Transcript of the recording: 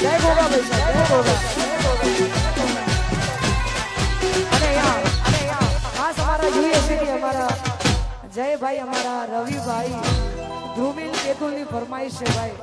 વૈશાખ જય ગોગા અને યા અને યા ખાસ અમારા જોઈએ છે કે અમારા જયભાઈ અમારા રવિભાઈ ધ્રુમિલ કેતુલની ફરમાઈશ છે ભાઈ